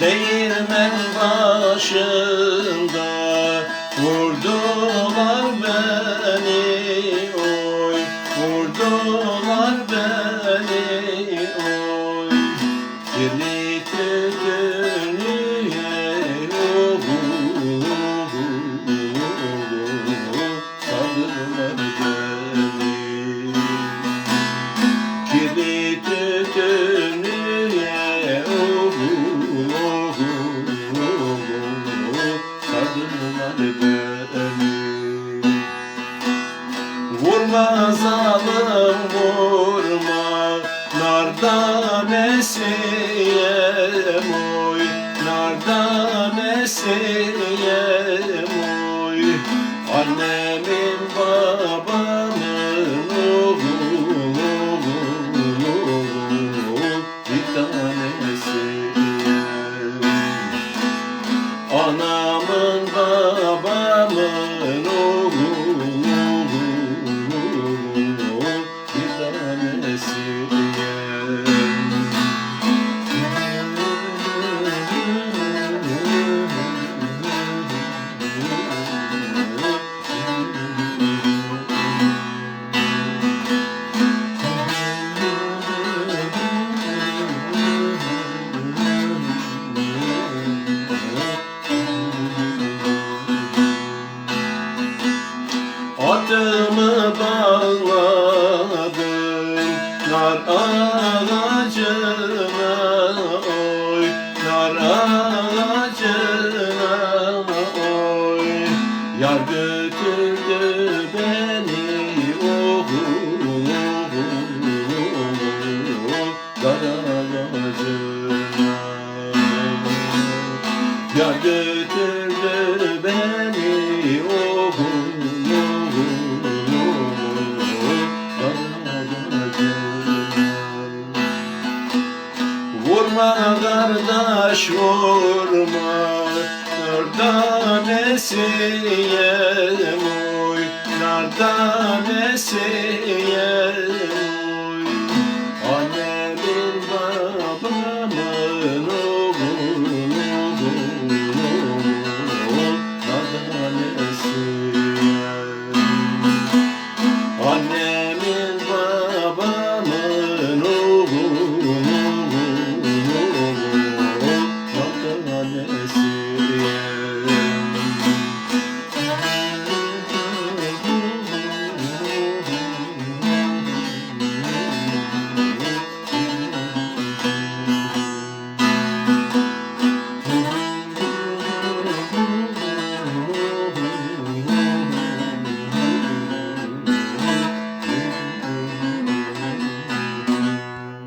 Değirmen başında Vurma zalim vurma. Nardan esiyem oy Nardan esiyem oy. Annemin babamın nar ağacına oy. Götürdü beni ağacına. Yar götürdü Vurma kardeş vurma. Nardan esiyem oy Nardan esiyem